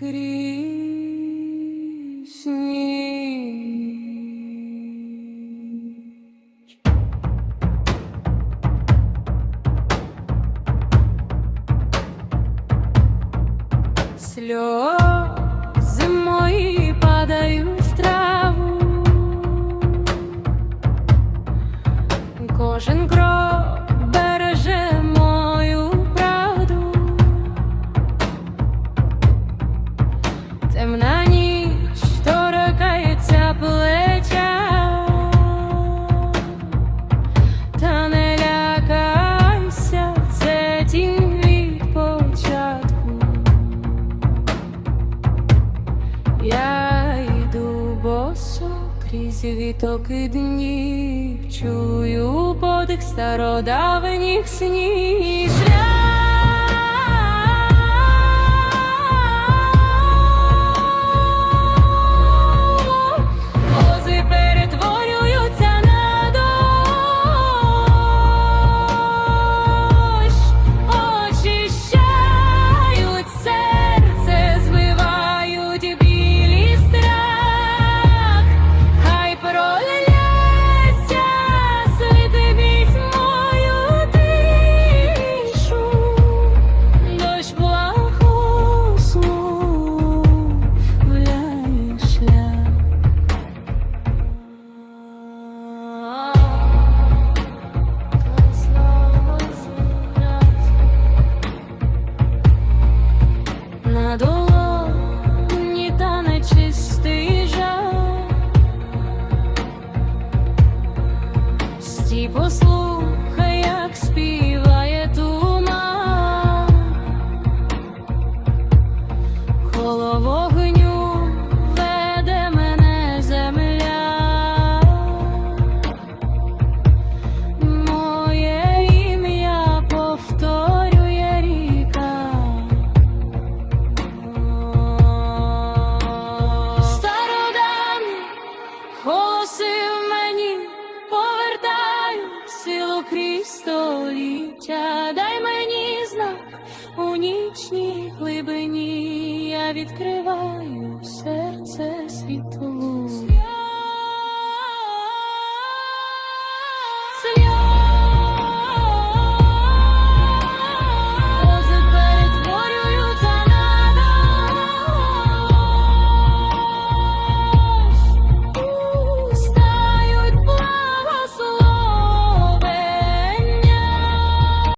крізь темна ніч торкається плеча, та не лякайся, це тінь від початку. Я йду босо крізь вітоки днів, чую подих стародавніх снів. На долоні та нечистий Стій послухай, крізь. Дай мені знак у нічній глибині. Я відкриваю серце світлу.